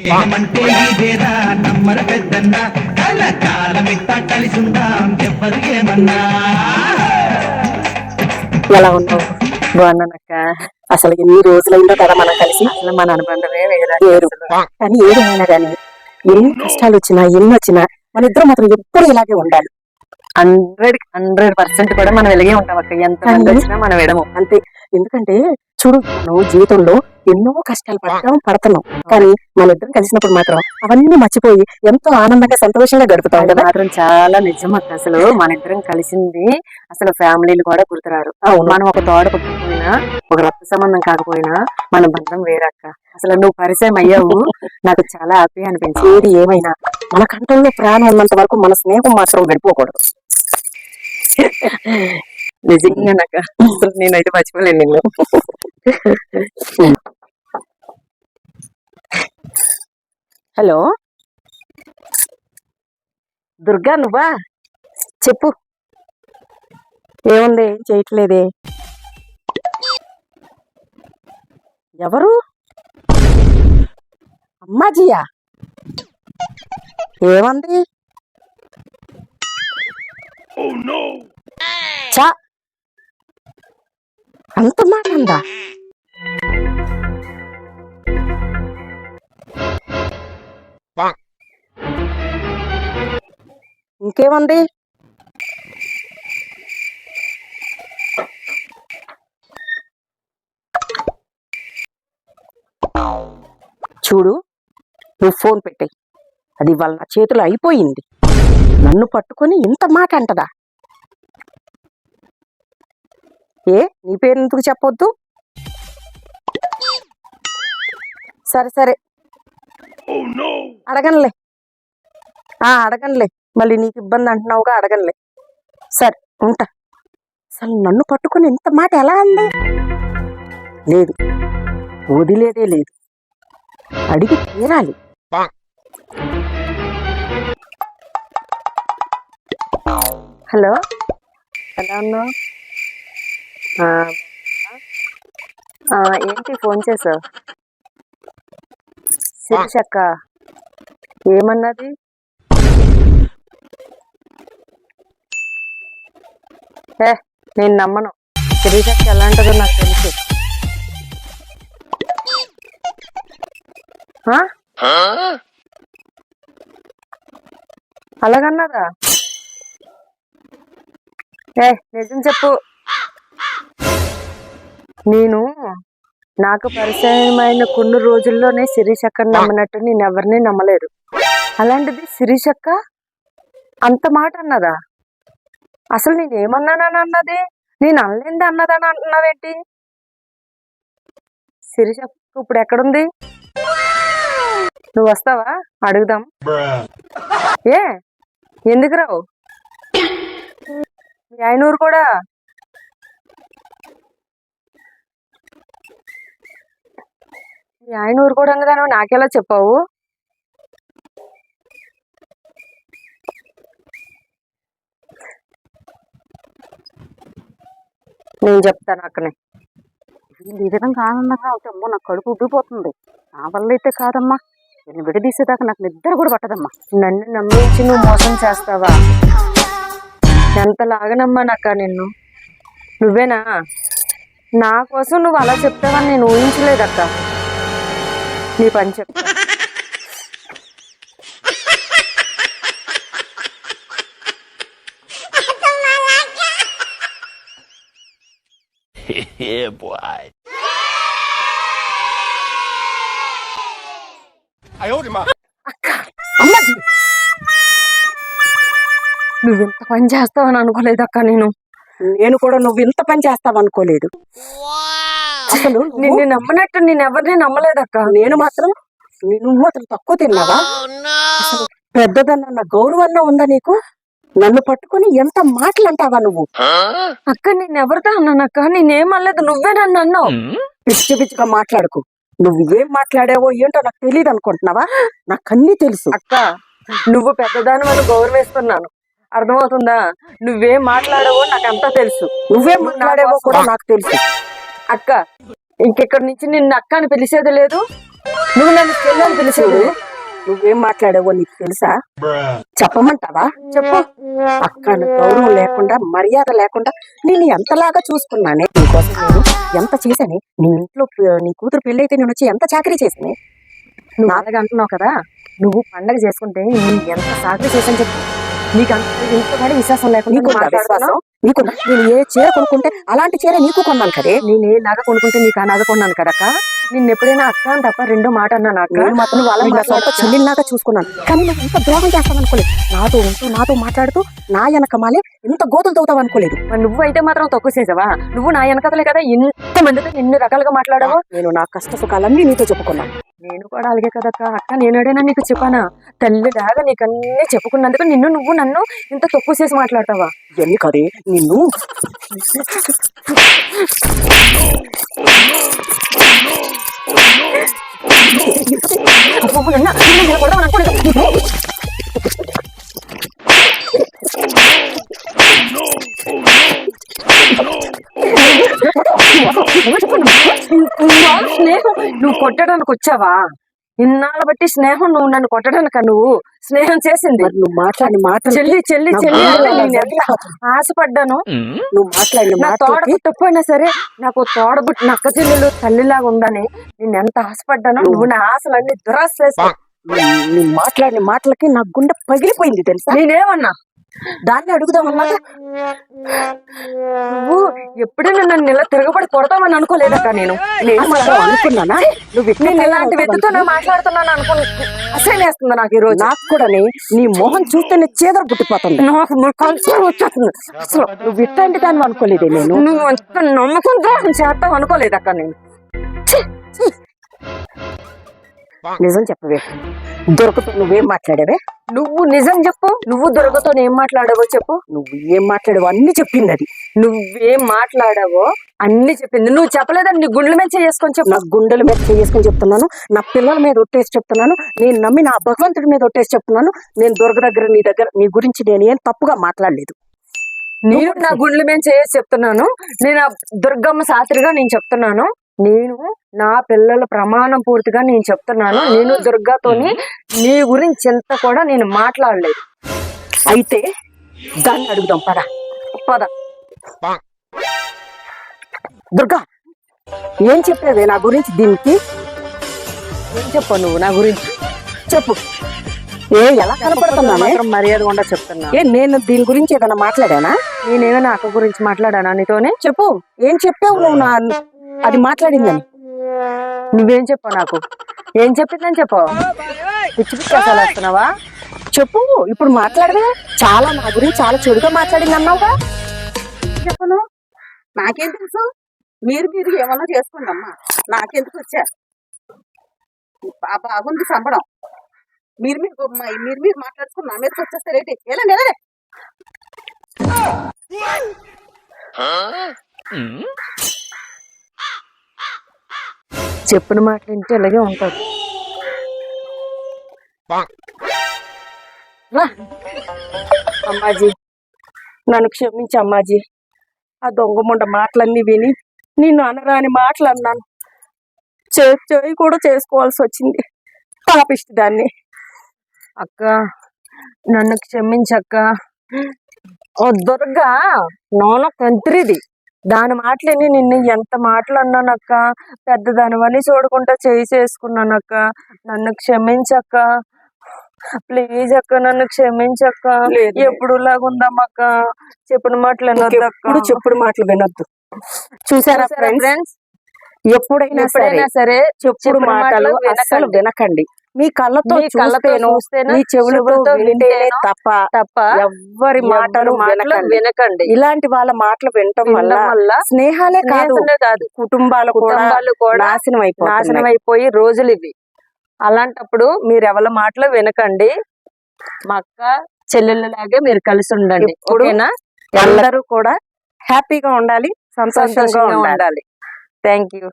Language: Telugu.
ఇదేరా? నమ్మర పెద్దన్న. కాలమిట్ట కలిసుందాం ఏమన్నా? ఎలా ఉన్నావు? బాగున్నానక్క. అసలు ఎన్ని రోజులైందో కదా మనం కలిసి. అసలు మన అనుబంధమే వేరే కానీ ఏదేమైనా కానీ ఎన్ని కష్టాలు వచ్చినా ఎన్ని వచ్చినా మన ఇద్దరం మాత్రం ఎప్పుడు ఇలాగే ఉండాలి. హండ్రెడ్ హండ్రెడ్ పర్సెంట్ కూడా మనం వెలిగే ఉంటాం అక్క. ఎంత వచ్చినా మనం విడము అంతే. ఎందుకంటే చూడు మనం జీవితంలో ఎన్నో కష్టాలు పడతాం పడుతున్నాం కానీ మన ఇద్దరం కలిసినప్పుడు మాత్రం అవన్నీ మర్చిపోయి ఎంతో ఆనందంగా సంతోషంగా గడుపుతాం కదా? మాత్రం చాలా నిజం అక్క. అసలు మన ఇద్దరం కలిసింది అసలు ఫ్యామిలీలు కూడా గుర్తురారు. మనం ఒక తోడ పుట్టకపోయినా ఒక రక్త సంబంధం కాకపోయినా మన బంధం వేరక్క అసలు నువ్వు పరిచయం అయ్యావు నాకు చాలా హ్యాపీ అనిపించింది. ఏది ఏమైనా మన కంఠంలో ప్రాణం ఉన్నంత వరకు మన స్నేహం మాత్రం గడిపోకూడదు. నిజంగా నాకు అసలు నేనైతే మర్చిపోలేను నిన్ను. హలో? దుర్గా నువ్వా? చెప్పు. ఏముంది? ఏం చేయట్లేదే. ఎవరు? అమ్మాజీయా? ఏమంది? Oh, చా అంత మాట ఉందా ఇంకేమంది చూడు నువ్వు ఫోన్ పెట్టాయి. అది వాళ్ళ నా చేతిలో అయిపోయింది. నన్ను పట్టుకొని ఇంత మాట అంటదా? ఏ? నీ పేరు ఎందుకు చెప్పొద్దు? సరే సరే. అడగనులే. ఆ అడగనులే. మళ్ళీ నీకు ఇబ్బంది అంటున్నావుగా అడగనులే. సరే ఉంటా. అసలు నన్ను పట్టుకొని ఇంత మాట ఎలా అంది? లేదు. వదిలేదే లేదు. అడిగి తీరాలి. హలో? ఎలా ఉన్నావు? ఏంటి ఫోన్ చేసావు? శిరీష్ అక్క ఏమన్నది? ఏ నేను నమ్మను. శిరీష్ అక్క ఎలాంటిదో నాకు తెలుసు. ఆ? అలాగన్నదా ఏ నిజం చెప్పు. నేను నాకు పరిచయమైన కొన్ని రోజుల్లోనే శిరీష్ అక్కని నమ్మినట్టు నేను ఎవరిని నమ్మలేదు. అలాంటిది శిరీష్ అక్క అంత మాట అన్నదా? అసలు నేను ఏమన్నానని అన్నది? నేను అనలేంది అన్నదని అంటున్నావేంటి? శిరీష్ అక్క ఇప్పుడు ఎక్కడుంది? నువ్వు వస్తావా? అడుగుదాం. ఏ? ఎందుకు రావు? మీ ఆయన ఊరు కూడా? ఆయన ఊరు కూడా కదా నాకెలా చెప్పావు? నేను చెప్తాను అక్కనే. ఈ విధంగా ఆనందంగా అవుతే అమ్మో నాకు కడుపు ఉబ్బిపోతుంది. నా వల్ల అయితే కాదమ్మా. వీళ్ళని విడదీసేదాకా నాకు నిద్ర కూడా పట్టదమ్మా. నన్ను నమ్మించి నువ్వు మోసం చేస్తావా? ఎంతలాగా నమ్మానక్క నిన్ను? నువ్వేనా? నా కోసం నువ్వు అలా చెప్తావని నేను ఊహించలేదక్క. నీ పని చెప్తా yeah, boy. అమ్మాజీ నువ్వు ఇంత పని చేస్తావని అనుకోలేదక్క నేను నేను కూడా నువ్వు ఇంత పని చేస్తావనుకోలేదు. అసలు నువ్వు- నిన్ను నమ్మనట్టు నేను ఎవరిని నమ్మలేదక్క. నేను మాత్రం నువ్వు అతను తక్కువ తిన్నావా? అసలు పెద్దదన్న గౌరవన్న ఉందా నీకు? నన్ను పట్టుకొని ఎంత మాటలు అంటావా నువ్వు అక్క నేను ఎవరితో అన్నానక్క నేనేం అనలేదు నువ్వే నన్ను అన్నావు. పిచ్చి పిచ్చిగా మాట్లాడుకు. నువ్వు ఏం మాట్లాడావో ఏంటో నాకు తెలియదు అనుకుంటున్నావా నాకు అన్నీ తెలుసు. అక్క నువ్వు పెద్దదాని వల్ల గౌరవిస్తున్నాను. అర్థమవుతుందా? నువ్వేం మాట్లాడావో నాకు అంతా తెలుసు. నువ్వేం మాట్లాడేవో కూడా నాకు తెలుసు. అక్క ఇంకెక్కడి నుంచి నిన్ను అక్క అని పిలిచేది లేదు? నువ్వు నన్ను చెల్లెని పిలిచేది నువ్వేం మాట్లాడావో నీకు తెలుసా? చెప్పమంటావా? చెప్పు. అక్కని గౌరవం లేకుండా మర్యాద లేకుండా నేను ఎంతలాగా చూసుకున్నానే? నీకోసం నేను ఎంత చేశానే? నీ ఇంట్లో నీ కూతురు పెళ్ళి అయితే నేను వచ్చి ఎంత చాకరీ చేశానే? నువ్వు అలాగే అంటున్నావు కదా? నువ్వు పండగ చేసుకుంటే నేను ఎంత సాకరీ చేశాను చెప్పు. నీకు విశ్వాసం లేకుండా నీకు? నీకు నేను ఏ చీర కొనుక్కుంటే అలాంటి చీర నీకు కొన్నాను కదే. నేను ఏ నగ కొనుక్కుంటే నీకు ఆ నగ కొన్నాను కదక్క నిన్ను ఎప్పుడైనా అక్క అని తప్ప రెండో మాట అన్నాను అక్క? నేను మాత్రం వాళ్ళ సొంత చెల్లిలాగా చూసుకున్నాను. కానీ నువ్వు ఇంత ద్రోహం చేస్తావు అనుకోలేదు నాతో ఉంటూ నాతో మాట్లాడుతూ నా వెనక మాలే ఇంత గోతులు తవ్వుతావు అనుకోలేదు. అయితే మాత్రం తక్కువ చేసావా? నువ్వు నా వెనకతలే కదా ఇంత మందితో ఎన్ని రకాలుగా మాట్లాడావో? నేను నా కష్ట సుఖాలన్నీ నీతో చెప్పుకున్నాను. నేను కూడా అలాగే కదక్క. అక్క నేనడైనా నీకు చెప్పానా? తల్లిలాగా నీకు అన్ని చెప్పుకున్నందుకు నిన్ను నువ్వు నన్ను ఇంత తక్కువ చేసి మాట్లాడతావా? ఎన్ని కదే నిన్ను. కొట్టడానికి వచ్చావా ఇన్నాళ్ళ బట్టి స్నేహం నువ్వు నన్ను కొట్టడానిక నువ్వు? స్నేహం చేసింది. మరి నువ్వు మాట్లాడిన మాటలు చెల్లి చెల్లి చెల్లి అంటే బాధ నేను. ఎంత ఆశపడ్డాను. నువ్వు మాట్లాడిన నా మాటలకి తోడబుట్టపోయినా సరే నాకు తోడబుట్టి నక్క చెల్లెలు తల్లిలాగా ఉందని నేను ఎంత ఆశపడ్డానో నువ్వు నా ఆశలన్నీ దురాశ చేసావు. నీ- నీ మాట్లాడిన మాటలకి నా గుండె పగిలిపోయింది తెలుసా? నేనేమన్నా? దాన్ని అడుగుదామన్నా నువ్వు ఎప్పుడైనా నన్ను ఇలా తిరగబడి కొడతామని అనుకోలేదక్క నేను. అనుకున్నానా? నువ్వు నేను ఇలాంటి వ్యక్తితో మాట్లాడుతున్నాను అనుకుని అసహ్యం నాకు ఈ రోజు. నాకు కూడా నీ మొహం చూస్తేనే చీదర పుట్టిపోతుంది నాకు కలిసి వచ్చేస్తుంది. అసలు నువ్వు ఇట్లాంటి దాన్ని అనుకోలేదే నేను. నువ్వు అంత నమ్మకంతో చేస్తావు అనుకోలేదక్క నేను. నిజం చెప్పవే దొరుకుతూ నువ్వేం మాట్లాడావే? నువ్వు నిజం చెప్పు నువ్వు దొరకతో ఏం మాట్లాడావో చెప్పు. నువ్వు ఏం మాట్లాడావో అన్ని చెప్పింది అది. నువ్వేం మాట్లాడావో అన్ని చెప్పింది. నువ్వు చెప్పలేదని నీ గుండెల మీద చేసుకొని చెప్పు. నా గుండెల మీద చేసుకొని చెప్తున్నాను. నా పిల్లల మీద ఒట్టేసి చెప్తున్నాను. నేను నమ్మి నా భగవంతుడి మీద ఒట్టేసి చెప్తున్నాను. నేను దుర్గ దగ్గర నీ దగ్గర నీ గురించి నేను ఏం తప్పుగా మాట్లాడలేదు. నేను నా గుండెల మీద చేసి చెప్తున్నాను. నేను దుర్గమ్మ శాస్త్రిగా నేను చెప్తున్నాను. నేను నా పిల్లల ప్రమాణం పూర్తిగా నేను చెప్తున్నాను. నేను దుర్గాతోని నీ గురించి ఎంత కూడా నేను మాట్లాడలేదు. అయితే దాన్ని అడుగుదాం పద. పద. దుర్గా ఏం చెప్పేవే నా గురించి దీనికి? ఏం చెప్పు నువ్వు నా గురించి? చెప్పు. ఏ ఎలా కనపడుతున్నానే మాత్రం మర్యాద కూడా చెప్తున్నా. ఏ నేను దీని గురించి ఏదైనా మాట్లాడానా? నేనేమైనా అక్క గురించి మాట్లాడానా నీతోనే? చెప్పు. ఏం చెప్పావు నువ్వు నా అది మాట్లాడిందని. నువ్వేం చెప్పావు నాకు? ఏం చెప్పిందని చెప్పు పిచ్చి పిచ్చి అసలు వస్తున్నావా? చెప్పు ఇప్పుడు మాట్లాడవే. చాలా నా గురించి చాలా చెడుగా మాట్లాడింది అన్నావుగా. చెప్పను? నాకేం తెలుసు? మీరు మీరు ఏమన్నా చేసుకోండి అమ్మా నాకెందుకు వచ్చా? బాగుంది సంబడం. మీరు మీరు మీరు మీరు మాట్లాడుకుని నా మీదకి వచ్చేస్తారేంటి వెళ్ళండి వెళ్ళండి. Hmm? చెప్పిన మాట వింటే ఇలాగే ఉంటుంది అమ్మాజీ. నన్ను క్షమించి అమ్మాజీ. ఆ దొంగ ముండ మాటలన్నీ విని నిన్ను అనరాని మాటలు అన్నాను చే- చేయి కూడా చేసుకోవాల్సి వచ్చింది. పాపిష్టి దాన్ని. అక్క నన్ను క్షమించక్క. ఓ దుర్గా నోన కంత్రిది దాని మాటలని నిన్ను ఎంత మాటలు అన్నానక్క పెద్దదానివని చూడకుండా చేయి చేసుకున్నానక్క. నన్ను క్షమించక్క. ప్లీజ్ అక్క నన్ను క్షమించక్క. ఎప్పుడు లాగుందమ్మక్క చెప్పిన మాటలు వినొద్దక్క. చెప్పుడు మాటలు వినొద్దు. చూసారా ఫ్రెండ్స్ ఎప్పుడైనా సరే చెప్పుడు మాటలు అస్సలు వినకండి. మీ కళ్ళతో మీ చెవులతో వింటేనే తప్ప తప్ప ఎవ్వరి మాటలు మాటలు వినకండి. ఇలాంటి వాళ్ళ మాటలు వినటం వల్ల స్నేహాలే కాదు కాదు. కుటుంబాలు కూడా కుటుంబాలు కూడా నాశనం అయిపోతున్నాయి. నాశనం అయిపోయి రోజులు ఇవి. అలాంటప్పుడు మీరు ఎవరి మాటలు వినకండి. మా అక్క చెల్లెళ్ళలాగే మీరు కలిసి ఉండండి. ఓకేనా? అందరూ కూడా హ్యాపీగా ఉండాలి సంతోషంగా ఉండాలి. Thank you.